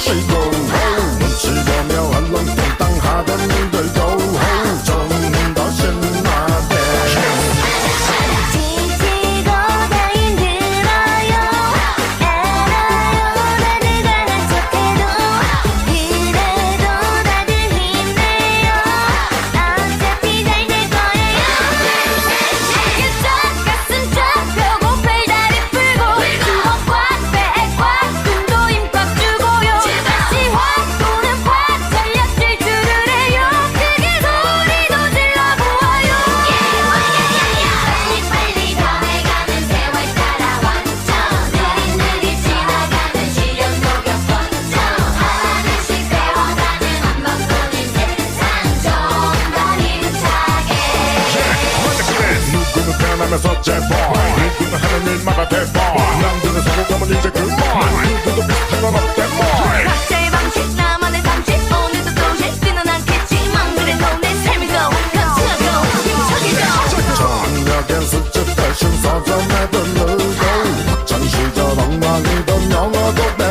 She on 하면서 재벌. 그는 하는 일마다 대박 남들은 성공하면 이제 그만 누구도 비슷한 건 없대 숫자 나와도, 대신 서점에 들르고. 학창시절 엉망이던 영어도 내